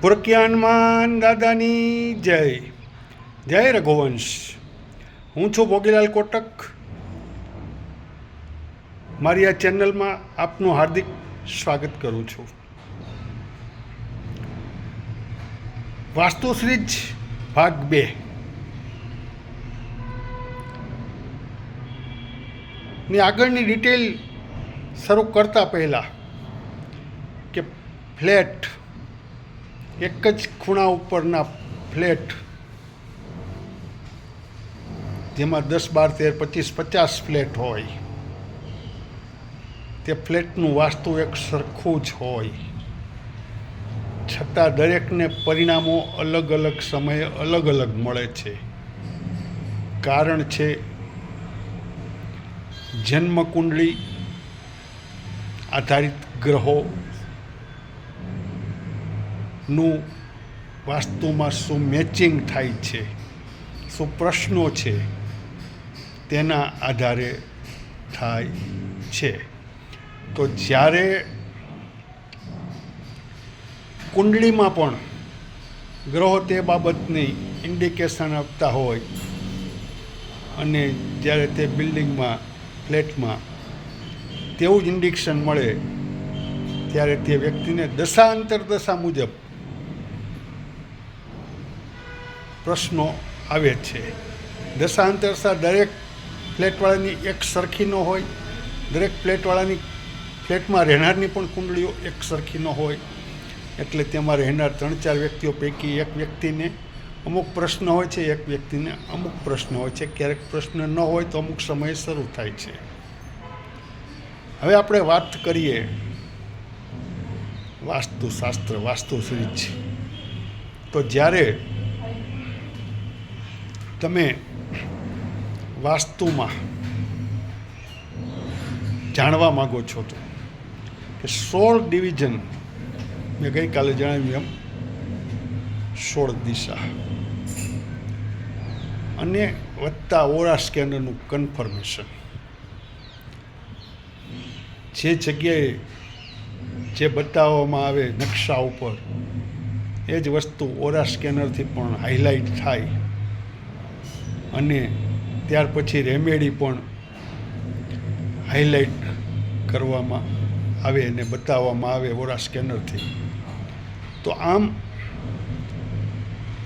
પુરક્યાનમાં દાદાની જય. જય રઘુવંશ. હું છું ભોગીલાલ કોટક. મારી આ ચેનલમાં આપનું હાર્દિક સ્વાગત કરું છું. વાસ્તુશ્રીજ ભાગ બે. ની આગળની ડિટેલ શરૂ કરતા પહેલાં કે ફ્લેટ એક જ ખૂણા ઉપરના ફ્લેટ જેમાં દસ, બાર, તેર, પચીસ, પચાસ ફ્લેટ હોય. તે ફ્લેટનું વાસ્તુ એક સરખું જ હોય. છતાં દરેકને પરિણામો અલગ અલગ સમયે અલગ અલગ મળે છે. કારણ છે, જન્મકુંડળી આધારિત ગ્રહો નું વાસ્તુમાં શું મેચિંગ થાય છે? શું પ્રશ્નો છે? તેના આધારે થાય છે. તો જ્યારે કુંડળીમાં પણ ગ્રહો તે બાબતની ઇન્ડિકેશન આપતા હોય અને જ્યારે તે બિલ્ડિંગમાં ફ્લેટમાં તેવું જ ઇન્ડિકેશન મળે, ત્યારે તે વ્યક્તિને દશા અંતરદશા મુજબ પ્રશ્નો આવે છે. દશાંતરશા દરેક ફ્લેટવાળાની એક સરખી ન હોય, દરેક ફ્લેટવાળાની ફ્લેટમાં રહેનારની પણ કુંડળીઓ એક સરખી ન હોય. એટલે તેમાં રહેનાર ત્રણ ચાર વ્યક્તિઓ પૈકી એક વ્યક્તિને અમુક પ્રશ્ન હોય છે, એક વ્યક્તિને અમુક પ્રશ્ન હોય છે. ક્યારેક પ્રશ્ન ન હોય તો અમુક સમયે શરૂ થાય છે. હવે આપણે વાત કરીએ વાસ્તુશાસ્ત્ર વાસ્તુશ્રીજ તો જ્યારે તમે વાસ્તુમાં જાણવા માગો છો તો કે સોળ ડિવિઝન મેં ગઈકાલે જણાવ્યું એમ, સોળ દિશા. અને વત્તા ઓરા સ્કેનરનું કન્ફર્મેશન જે જગ્યાએ જે બતાવવામાં આવે નકશા ઉપર, એ જ વસ્તુ ઓરા સ્કેનરથી પણ હાઇલાઇટ થાય. અને ત્યાર પછી રેમેડી પણ હાઇલાઇટ કરવામાં આવે અને બતાવવામાં આવે ઓરા સ્કેનરથી તો આમ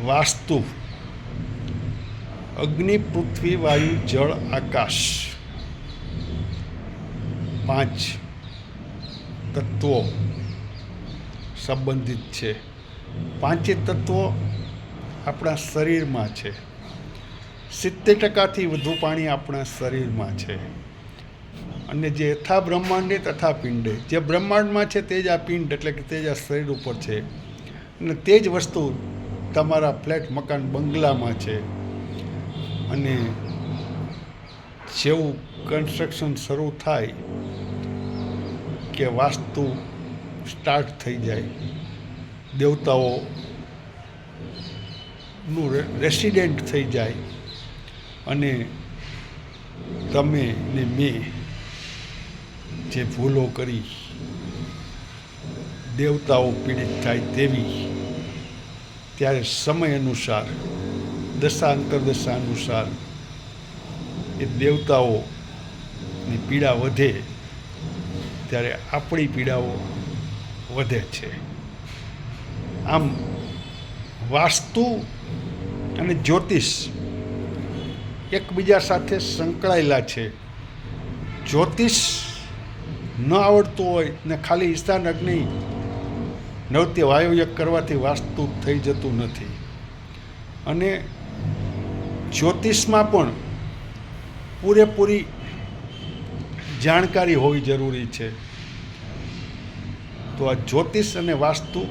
વાસ્તુ, અગ્નિ, પૃથ્વી, વાયુ, જળ, આકાશ પાંચ તત્વો સંબંધિત છે. પાંચે તત્વો આપણા શરીરમાં છે. સિત્તેર ટકાથી વધુ પાણી આપણા શરીરમાં છે. અને જે યથા બ્રહ્માંડે તથા પિંડે, જે બ્રહ્માંડમાં છે તે જ આ પિંડ એટલે કે તે જ આ શરીર ઉપર છે. અને તે જ વસ્તુ તમારા ફ્લેટ, મકાન, બંગલામાં છે. અને જેવું કન્સ્ટ્રક્શન શરૂ થાય કે વાસ્તુ સ્ટાર્ટ થઈ જાય દેવતાઓ નું રેસિડેન્ટ થઈ જાય અને તમે ને મેં જે ભૂલો કરી, દેવતાઓ પીડિત થાય તેવી, ત્યારે સમય અનુસાર, દશા અંતરદશા અનુસાર એ દેવતાઓની પીડા વધે, ત્યારે આપણી પીડાઓ વધે છે. આમ વાસ્તુ અને જ્યોતિષ એકબીજા સાથે સંકળાયેલા છે. જ્યોતિષ ન આવડતું હોય ને ખાલી ઈશાન અગ્નિ નૃત્ય વાયુયક કરવાથી વાસ્તુ થઈ જતું નથી. અને જ્યોતિષમાં પણ પૂરેપૂરી જાણકારી હોવી જરૂરી છે. તો આ જ્યોતિષ અને વાસ્તુ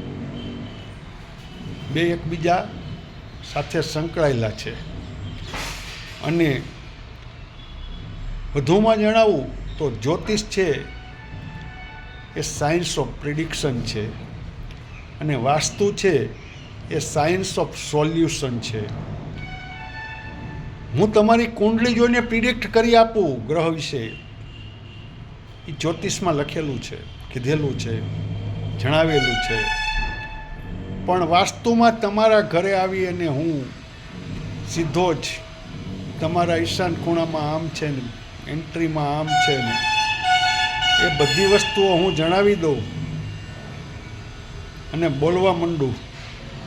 બે એકબીજા સાથે સંકળાયેલા છે. અને વધુમાં જણાવું તો જ્યોતિષ છે એ સાયન્સ ઓફ પ્રિડિક્શન છે અને વાસ્તુ છે એ સાયન્સ ઓફ સોલ્યુશન છે. હું તમારી કુંડળી જોઈને પ્રિડિક્ટ કરી આપું ગ્રહ વિશે. એ જ્યોતિષમાં લખેલું છે, કીધેલું છે, જણાવેલું છે. પણ વાસ્તુમાં તમારા ઘરે આવી અને હું સીધો જ તમારા ઈશાન ખૂણામાં આમ છે ને, એન્ટ્રીમાં આમ છે ને, એ બધી વસ્તુઓ હું જણાવી દઉં અને બોલવા માંડું,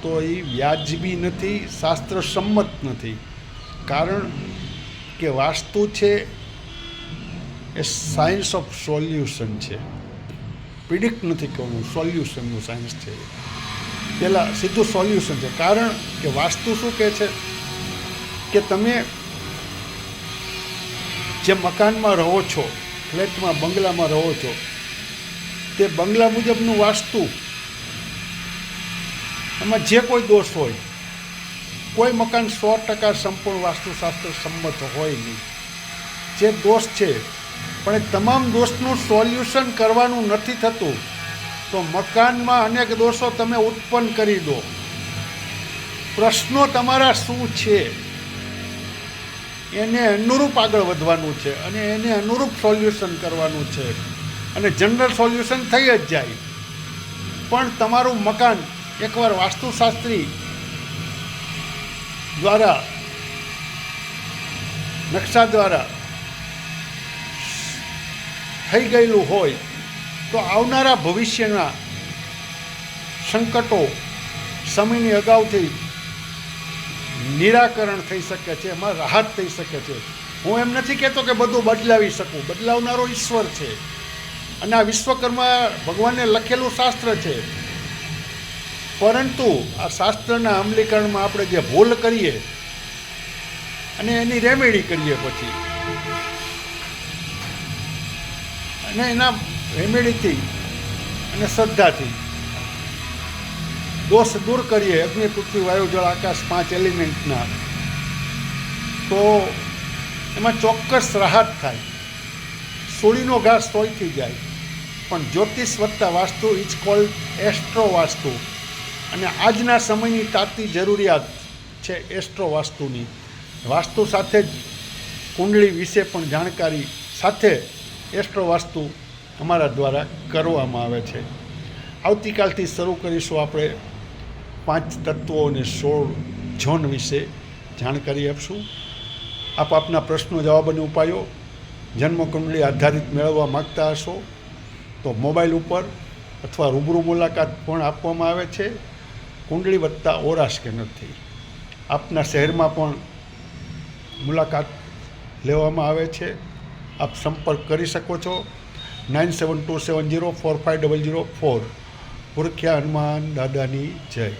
તો એ વ્યાજબી નથી શાસ્ત્ર સંમત નથી. કારણ કે વાસ્તુ છે, એ સાયન્સ ઓફ સોલ્યુશન છે. પ્રિડિક્ટ નથી કરવું સોલ્યુશનનું સાયન્સ છે. પહેલાં સીધું સોલ્યુશન છે. કારણ કે વાસ્તુ શું કહે છે? કે તમે જે મકાનમાં રહો છો, ફ્લેટમાં, બંગલામાં રહો છો, તે બંગલા મુજબનું વાસ્તુ. એમાં જે કોઈ દોષ હોય, કોઈ મકાન સો ટકા સંપૂર્ણ વાસ્તુશાસ્ત્ર સંમત હોય નહીં. જે દોષ છે, પણ એ તમામ દોષનું સોલ્યુશન કરવાનું નથી થતું, તો મકાનમાં અનેક દોષો તમે ઉત્પન્ન કરી દો. પ્રશ્નો તમારા શું છે? એને અનુરૂપ આગળ વધવાનું છે અને એને અનુરૂપ સોલ્યુશન કરવાનું છે. અને જનરલ સોલ્યુશન થઈ જ જાય. પણ તમારું મકાન એકવાર વાસ્તુશાસ્ત્રી દ્વારા, નકશા દ્વારા થઈ ગયેલું હોય, તો આવનારા ભવિષ્યના સંકટો સમયની અગાઉથી નિરાકરણ થઈ શકે છે, એમાં રાહત થઈ શકે છે. હું એમ નથી કહેતો કે બધું બદલાવી શકું. બદલાવનારો ઈશ્વર છે. અને આ વિશ્વકર્મા ભગવાને લખેલું શાસ્ત્ર છે. પરંતુ આ શાસ્ત્રના અમલીકરણમાં આપણે જે ભૂલ કરીએ અને એની રેમેડી કરીએ પછી. અને એના રેમેડીથી અને શ્રદ્ધાથી. દોષ દૂર કરીએ અગ્નિ પૃથ્વી વાયુ જળ આકાશ, પાંચ એલિમેન્ટના, તો એમાં ચોક્કસ રાહત થાય. સોળીનો ઘાસ સોયથી જાય. પણ જ્યોતિષ વત્તા vastu is called astro vastu. અને આજના સમયની તાતી જરૂરિયાત છે એસ્ટ્રો વાસ્તુની. વાસ્તુ સાથે જ કુંડળી વિશે પણ જાણકારી સાથે એસ્ટ્રો વાસ્તુ અમારા દ્વારા કરવામાં આવે છે. આવતીકાલથી શરૂ કરીશું આપણે પાંચ તત્વો અને સોળ ઝોન વિશે જાણકારી આપશું. આપ આપના પ્રશ્નો, જવાબ અને ઉપાયો જન્મકુંડલી આધારિત મેળવવા માગતા હશો તો મોબાઈલ ઉપર અથવા રૂબરૂ મુલાકાત પણ આપવામાં આવે છે. કુંડળી વત્તા ઓરા સ્કેનરથી આપના શહેરમાં પણ મુલાકાત લેવામાં આવે છે. આપ સંપર્ક કરી શકો છો. Nine seven two seven zero four five double zero four. પુરખ્યા Hanuman દાદાની જય.